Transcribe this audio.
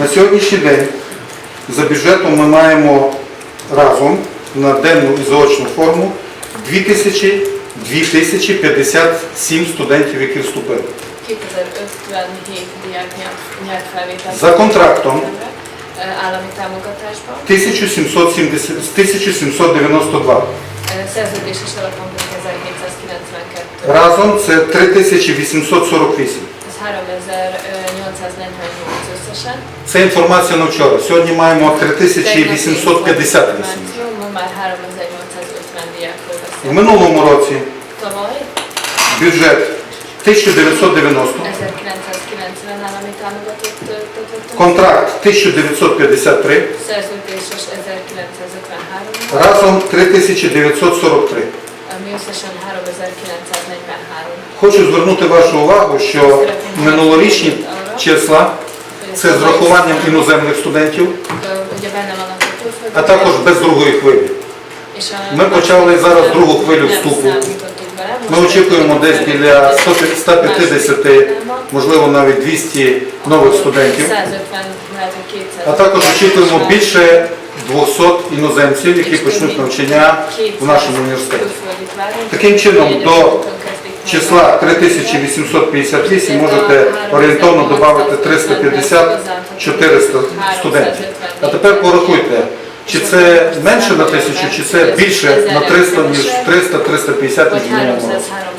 На сьогоднішній день за бюджетом ми маємо разом на денну і заочну форму 2000 2057 студентів, які вступили. 2057 diák nyert, nyert felvételt. За контрактом Ö, Állami támogatásban. 1770, з 1792. Ö, Szerződéses alapon 1792. Разом це 3848. Ez 3848 összesen. Це інформація на вчора. Сьогодні маємо 3858. Ми már 3850 diákról В минулому році бюджет 1990, 1990 állami támogatott töltöttünk. контракт 1953, разом 3943. Ami összesen 3943. Хочу звернути вашу увагу, що минулорічні числа це з врахуванням іноземних студентів, а також без другої хвилі. Ми почали зараз другу хвилю вступу. Ми очікуємо десь біля 100 150, можливо навіть 200 нових студентів. 150, lehet, hogy 200. А також очікуємо більше 200 іноземців, які почнуть навчання в нашому університеті. Таким чином, до Числа 3858 можете орієнтовно додати 350-400 студентів. А тепер порахуйте, чи це менше на тисячу, чи це більше на 300, ніж 300-350 Vagy ніж в минулому році. 300-350